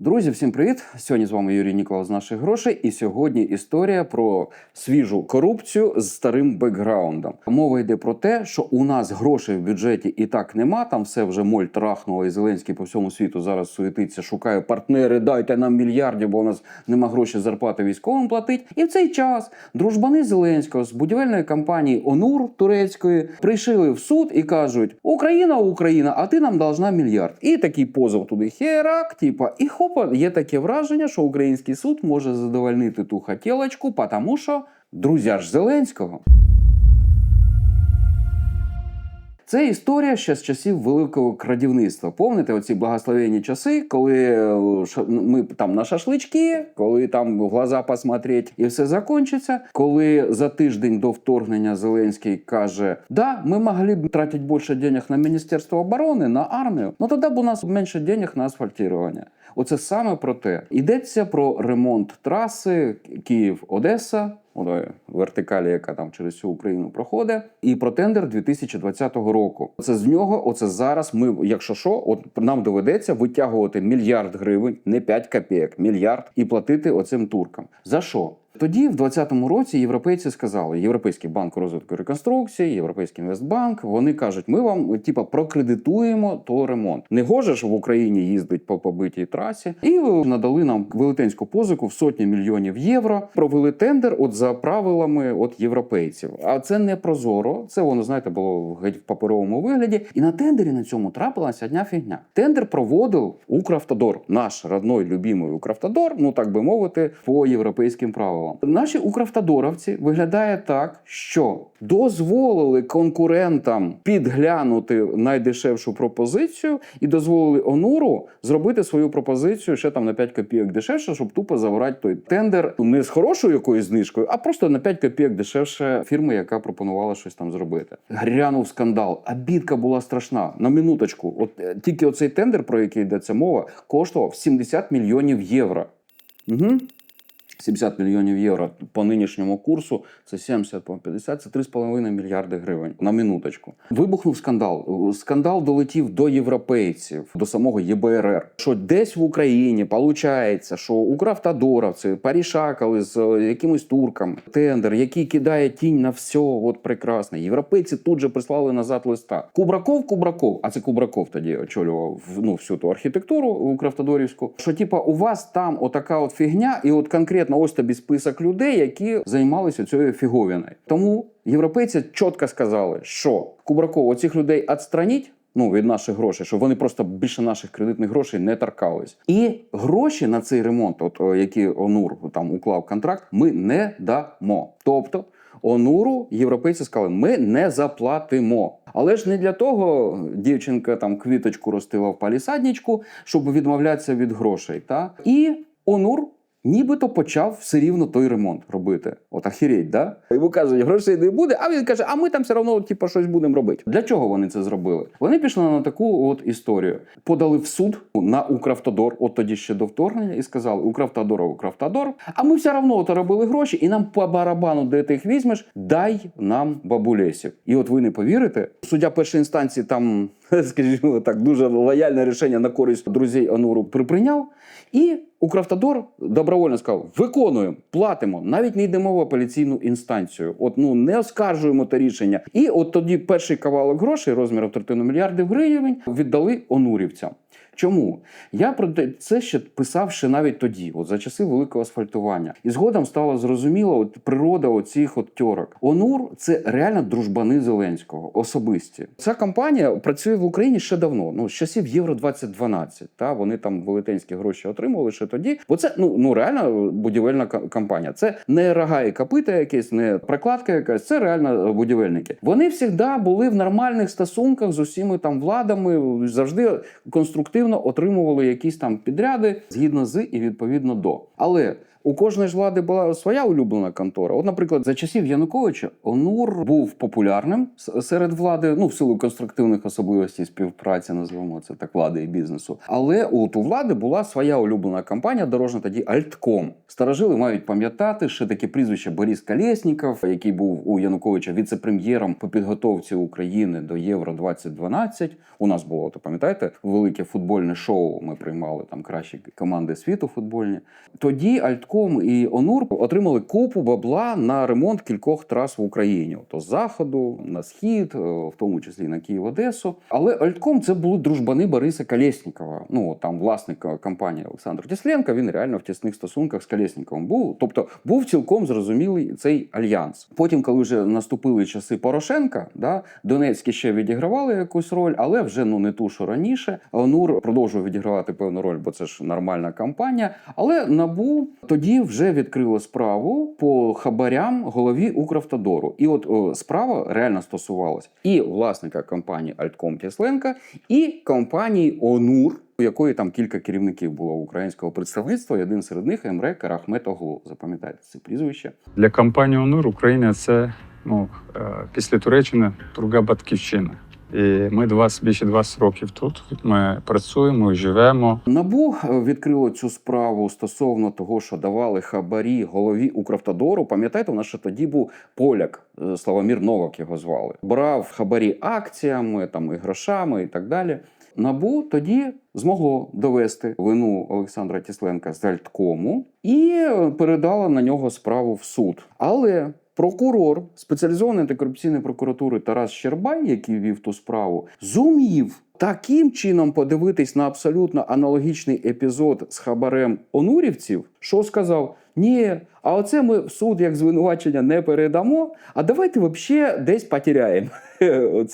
Друзі, всім привіт! Сьогодні з вами Юрій Ніколов з наших грошей. І сьогодні історія про свіжу корупцію з старим бекграундом. Мова йде про те, що у нас грошей в бюджеті і так нема. Там все вже моль трахнуло, і Зеленський по всьому світу зараз суетиться, шукає партнери. Дайте нам мільярдів, бо у нас нема грошей зарплати військовим платить. І в цей час дружбани Зеленського з будівельної компанії Онур турецької прийшли в суд і кажуть: Україна, Україна, а ти нам должна мільярд. І такий позов туди херак, типа, і хопа, є таке враження, що український суд може задовольнити ту хотілочку, тому що друзя ж Зеленського. Це історія ще з часів великого крадівництва. Помните оці благословенні часи, коли е, ми там на шашлички, коли там в глаза посмотреть і все закончиться. Коли за тиждень до вторгнення Зеленський каже: Да, ми могли б тратити більше денег на Міністерство оборони, на армію, але тоді б у нас менше денег на асфальтування. Оце саме про те. Йдеться про ремонт траси Київ-Одеса. Вертикалі, яка там через всю Україну проходить, і про тендер 2020 року. Це з нього, оце зараз. Ми, якщо що, от нам доведеться витягувати мільярд гривень, не 5 копійок, мільярд, і платити оцим туркам. За що? Тоді, в 2020 році, європейці сказали: Європейський банк розвитку і реконструкції, Європейський інвестбанк. Вони кажуть, ми вам типа прокредитуємо то ремонт. Не гоже ж в Україні їздить по побитій трасі, і надали нам велетенську позику в сотні мільйонів євро. Провели тендер, от за правилами от європейців. А це не прозоро. Це воно знаєте було геть в паперовому вигляді. І на тендері на цьому трапилася одна фігня. Тендер проводив Укравтодор, наш родной любимий Укравтодор, ну так би мовити, по європейським правилам. Наші Укравтодоровці виглядає так, що дозволили конкурентам підглянути найдешевшу пропозицію і дозволили Онуру зробити свою пропозицію ще там на 5 копійок дешевше, щоб тупо забрати той тендер не з хорошою якоюсь знижкою, а просто на 5 копійок дешевше фірми, яка пропонувала щось там зробити. Грянув скандал, а бідка була страшна. На минуточку, от е, тільки оцей тендер, про який йдеться мова, коштував 70 мільйонів євро. Угу. 70 мільйонів євро по нинішньому курсу це 70 по 50, це 3,5 мільярди гривень на минуточку. Вибухнув скандал. Скандал долетів до європейців, до самого ЄБРР. Що десь в Україні виходить, що Укравтодоровці порішакали з е, якимось турком тендер, який кидає тінь на все, от прекрасне. Європейці тут же прислали назад листа. Кубраков, Кубраков, а це Кубраков тоді очолював ну, всю ту архітектуру Укравтодорівську. Що типа у вас там отака от фігня, і от конкретно ось тобі список людей, які займалися цією фіговіною. Тому європейці чітко сказали, що Кубраков оцих людей відстраніть. Ну, від наших грошей, щоб вони просто більше наших кредитних грошей не торкались. І гроші на цей ремонт, от які Онур там уклав контракт, ми не дамо. Тобто Онуру європейці сказали, ми не заплатимо. Але ж не для того дівчинка там квіточку ростила в палісадничку, щоб відмовлятися від грошей. Та? І Онур нібито почав все рівно той ремонт робити. От ахіріть, да? Йому кажуть, грошей не буде, а він каже, а ми там все одно типу, щось будемо робити. Для чого вони це зробили? Вони пішли на таку от історію. Подали в суд на Укравтодор, от тоді ще до вторгнення, і сказали: Укравтодор, Укравтодор, а ми все одно от робили гроші, і нам по барабану, де ти їх візьмеш, дай нам бабулесів. І от ви не повірите, суддя першої інстанції там, скажімо так, дуже лояльне рішення на користь друзей Ануру припиняв. І Укравтодор добровольно сказав: виконуємо, платимо, навіть не йдемо в апеляційну інстанцію. От ну не оскаржуємо те рішення. І от тоді перший кавалок грошей розміром третину мільярдів гривень віддали онурівцям. Чому я про це ще писав ще навіть тоді, от за часи великого асфальтування, і згодом стало зрозуміло от природа оцих от тьорок. Онур це реально дружбани Зеленського, особисті. Ця компанія працює в Україні ще давно. Ну з часів Євро 2012 Та вони там велетенські гроші отримували ще тоді. Бо це ну ну реально будівельна компанія. Це не рога і копита, якесь, не прокладка якась. Це реально будівельники. Вони завжди були в нормальних стосунках з усіми там владами, завжди конструктивно отримували якісь там підряди згідно з і відповідно до. Але у кожної ж влади була своя улюблена контора. От, наприклад, за часів Януковича Онур був популярним серед влади, ну в силу конструктивних особливостей співпраці, називаємо це так, влади і бізнесу. Але от у влади була своя улюблена компанія, дорожна тоді Альтком. Старожили мають пам'ятати, ще таке прізвище Борис Колєсніков, який був у Януковича віце-прем'єром по підготовці України до Євро 2012. У нас було, то пам'ятаєте, велике футбольне шоу. Ми приймали там кращі команди світу футбольні. Тоді Альтком і Онур отримали купу бабла на ремонт кількох трас в Україні. То з заходу на схід, е, в тому числі на Київ Одесу. Але Альтком це були дружбани Бориса Колєснікова. Ну там власник е, компанії Олександр Тісленко. Він реально в тісних стосунках з Колєсніковим був. Тобто був цілком зрозумілий цей альянс. Потім, коли вже наступили часи Порошенка, да, Донецькі ще відігравали якусь роль, але вже ну не ту, що раніше. Онур продовжував відігравати певну роль, бо це ж нормальна кампанія. Але набу тоді вже відкрило справу по хабарям голові Укравтодору. І от о, справа реально стосувалась і власника компанії Альтком Тісленка, і компанії Онур. У якої там кілька керівників було українського представництва, один серед них Емре Карахмет Оглу. Запам'ятайте це прізвище. Для компанії ОНУР Україна це ну, е, після Туреччини друга батьківщина. І ми 20, більше 20 років тут. Ми працюємо, живемо. Набу відкрило цю справу стосовно того, що давали хабарі голові Укравтодору. Пам'ятаєте, у нас ще тоді був поляк е, Славомір Новак його звали. Брав хабарі акціями, там і грошами, і так далі. Набу тоді змогло довести вину Олександра Тісленка з Альткому і передало на нього справу в суд. Але прокурор спеціалізованої антикорупційної прокуратури Тарас Щербай, який вів ту справу, зумів таким чином подивитись на абсолютно аналогічний епізод з хабарем онурівців, що сказав: ні, а оце ми в суд як звинувачення не передамо. А давайте взагалі десь потеряємо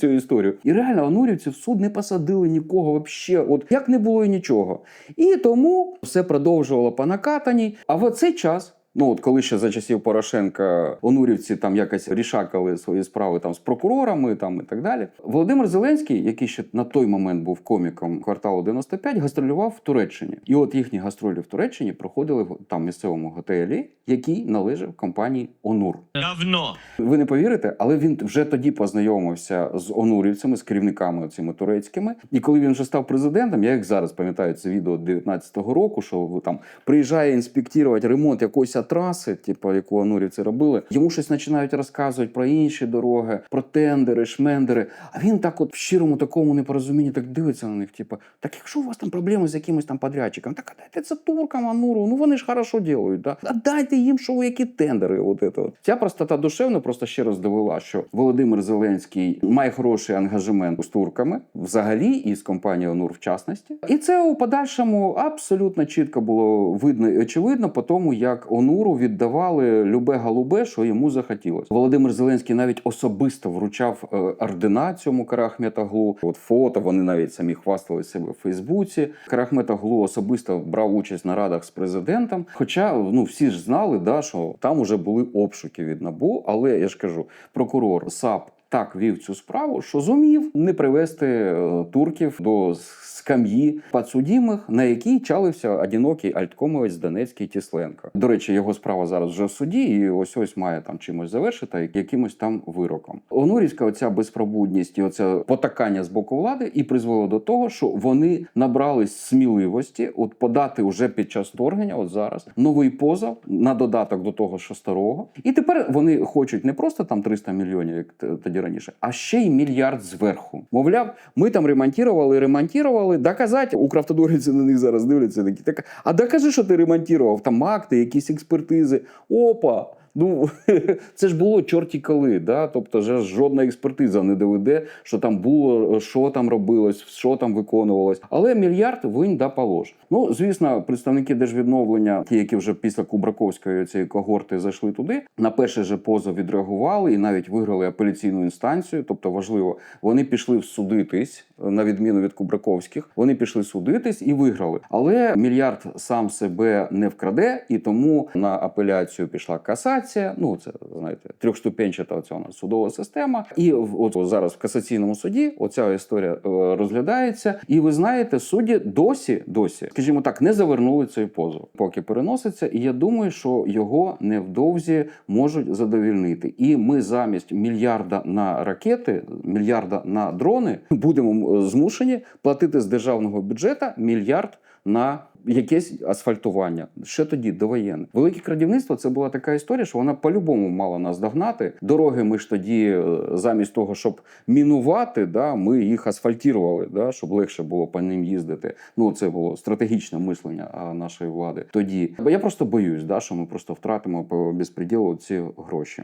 цю історію. І реально онурівці в суд не посадили нікого взагалі, от як не було і нічого. І тому все продовжувало по накатаній. А в цей час. Ну, от коли ще за часів Порошенка онурівці там якось рішакали свої справи там з прокурорами там і так далі. Володимир Зеленський, який ще на той момент був коміком кварталу 95, гастролював в Туреччині. І от їхні гастролі в Туреччині проходили в там місцевому готелі, який належав компанії Онур. Говно. Ви не повірите, але він вже тоді познайомився з онурівцями, з керівниками цими турецькими. І коли він вже став президентом, я як зараз пам'ятаю це відео 19-го року, що там приїжджає інспектувати ремонт якоїсь траси, типу, яку онурівці робили. Йому щось починають розказувати про інші дороги, про тендери, шмендери. А він так, от в щирому такому непорозумінні, так дивиться на них. Типу, так якщо у вас там проблеми з якимось там подрядчиком, так а дайте це туркам, Ануру. Ну вони ж хорошо ділають. Да? А дайте їм, що які тендери. От це от. Ця простота душевна просто ще раз довела, що Володимир Зеленський має хороший ангажемент з турками, взагалі, і з компанією Онур в частності. І це у подальшому абсолютно чітко було видно і очевидно по тому, як Онуру віддавали любе галубе, що йому захотілося. Володимир Зеленський навіть особисто вручав е, ордена цьому Карахметаглу. От фото вони навіть самі хвастали себе в Фейсбуці. Карахметаглу особисто брав участь на радах з президентом. Хоча ну всі ж знали, да, що там уже були обшуки від набу. Але я ж кажу, прокурор САП. Так вів цю справу, що зумів не привести е, турків до скам'ї підсудімих, на якій чалився одинокий альткомовець Донецький Тісленко. До речі, його справа зараз вже в суді, і ось ось має там чимось завершити, якимось там вироком. Онурівська оця безпробудність і оце потакання з боку влади і призвело до того, що вони набрались сміливості от подати вже під час вторгнення, от зараз новий позов на додаток до того, що старого. І тепер вони хочуть не просто там 300 мільйонів, як т- тоді раніше, а ще й мільярд зверху. Мовляв, ми там ремонтували, ремонтували. Доказати, Укравтодорівці на них зараз дивляться такі. Так, а докажи, що ти ремонтував. Там акти, якісь експертизи. Опа! Ну, це ж було чорті коли, да? тобто жодна експертиза не доведе, що там було, що там робилось, що там виконувалось. Але мільярд винь да полож. Ну, звісно, представники держвідновлення, ті, які вже після Кубраковської цієї когорти зайшли туди, на перший же позов відреагували і навіть виграли апеляційну інстанцію. Тобто, важливо, вони пішли всудитись на відміну від Кубраковських. Вони пішли судитись і виграли. Але мільярд сам себе не вкраде, і тому на апеляцію пішла касація. Апеляція. Ну це знаєте, трьохступенчата оця у нас судова система. І от зараз в касаційному суді оця історія е, розглядається. І ви знаєте, судді досі, досі, скажімо так, не завернули цей позов, поки переноситься. І я думаю, що його невдовзі можуть задовільнити. І ми замість мільярда на ракети, мільярда на дрони будемо змушені платити з державного бюджету мільярд на якесь асфальтування. Ще тоді довоєнне. Велике крадівництво це була така історія, що вона по-любому мала нас догнати. Дороги ми ж тоді, е, замість того, щоб мінувати, да, ми їх асфальтували, да, щоб легше було по ним їздити. Ну це було стратегічне мислення нашої влади. Тоді Бо я просто боюсь, да, що ми просто втратимо по безпреділу ці гроші.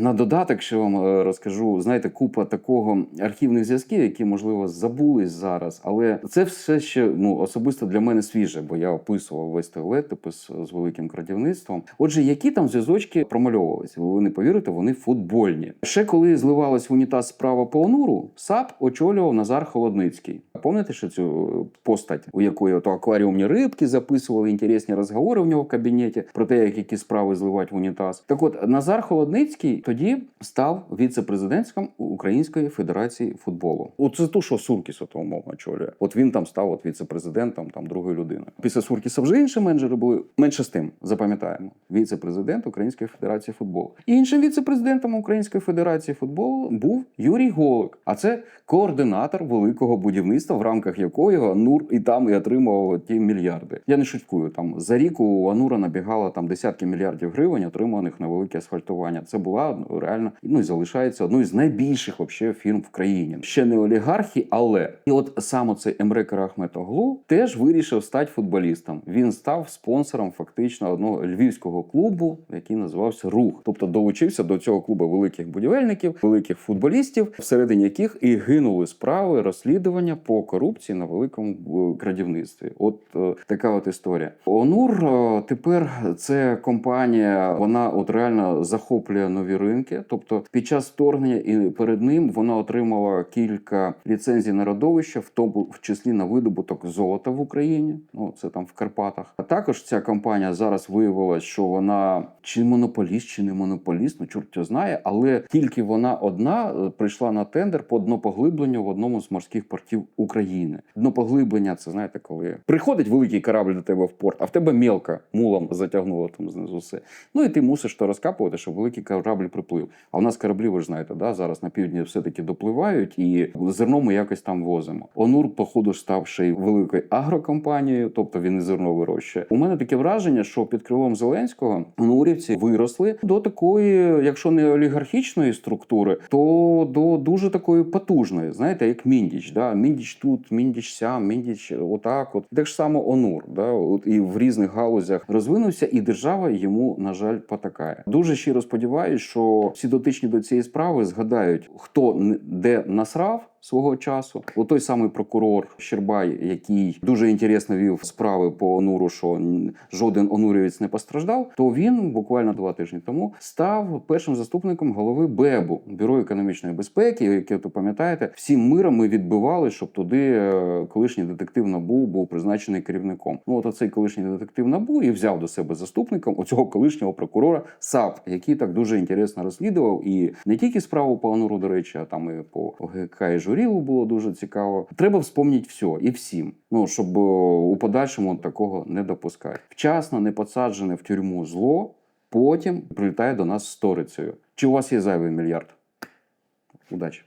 На додаток, що вам е, розкажу, знаєте, купа такого архівних зв'язків, які можливо забулись зараз, але це все ще ну особисто для мене свіже, бо я описував весь той летопис з великим крадівництвом. Отже, які там зв'язочки промальовувалися? Ви не повірите, вони футбольні. Ще коли зливалась в унітаз справа по онуру, САП очолював Назар Холодницький. Пам'ятаєте, що цю постать, у якої ото акваріумні рибки записували інтересні розговори в нього в кабінеті про те, як які справи зливати в унітаз. Так от Назар Холодницький тоді став віце-президентом Української Федерації футболу. От це ту, що Суркіс ото умовно очолює. От він там став от віце-президентом там другої людини. Після Суркіса вже інші менеджери були менше з тим. Запам'ятаємо, віце-президент Української Федерації футболу. Іншим віце-президентом Української Федерації футболу був Юрій Голик. А це координатор великого будівництва, в рамках якого Нур і там і отримував ті мільярди. Я не шуткую. Там за рік у Анура набігало там десятки мільярдів гривень, отриманих на велике асфальтування. Це була реально ну і залишається одною з найбільших вообще фірм в країні. Ще не олігархи, але і от саме цей Емре Карахметоглу теж вирішив стати футболістом. Він став спонсором фактично одного львівського клубу, який називався Рух. Тобто долучився до цього клубу великих будівельників, великих футболістів, всередині яких і гинули справи розслідування по корупції на великому е, крадівництві. От е, така от історія. Онур е, тепер це компанія, вона от реально захоплює нові ринки. Тобто, під час вторгнення і перед ним вона отримала кілька ліцензій на родовища, в тому в числі на видобуток золота в Україні. Ну це там в Карпатах. А також ця компанія зараз виявилась, що вона чи монополіст, чи не монополіст, ну чорт його знає, але тільки вона одна е, прийшла на тендер по днопоглибленню в одному з морських портів України. Днопоглиблення це знаєте, коли приходить великий корабль до тебе в порт, а в тебе мілка мулом затягнула там знизу все. Ну і ти мусиш то розкапувати, щоб великий корабль приплив. А в нас кораблі, ви ж знаєте, да, зараз на півдні все-таки допливають, і зерно ми якось там возимо. Онур, походу, став ще й великою агрокомпанією, тобто він і зерно вирощує. У мене таке враження, що під крилом Зеленського онурівці виросли до такої, якщо не олігархічної структури, то до дуже такої потужної, знаєте, як Міндіч. Да? Міндіч тут, Міндіч сям, Міндіч отак. От так ж само Онур, да? от і в різних галузях розвинувся, і держава йому, на жаль, потакає. Дуже щиро сподіваюся, що всі дотичні до цієї справи згадають, хто де насрав. Свого часу, от той самий прокурор Щербай, який дуже інтересно вів справи по онуру, що жоден онурівець не постраждав, то він буквально два тижні тому став першим заступником голови БЕБу бюро економічної безпеки, яке то пам'ятаєте, всім миром ми відбивали, щоб туди е, колишній детектив набу був призначений керівником. Ну от оцей колишній детектив набу і взяв до себе заступником оцього колишнього прокурора САП, який так дуже інтересно розслідував і не тільки справу по онуру, до речі, а там і по ОГК і Журілу було дуже цікаво. Треба вспомнити все і всім. Ну щоб е, у подальшому такого не допускати. Вчасно не посаджене в тюрму зло, потім прилітає до нас сторицею. Чи у вас є зайвий мільярд? Удачі!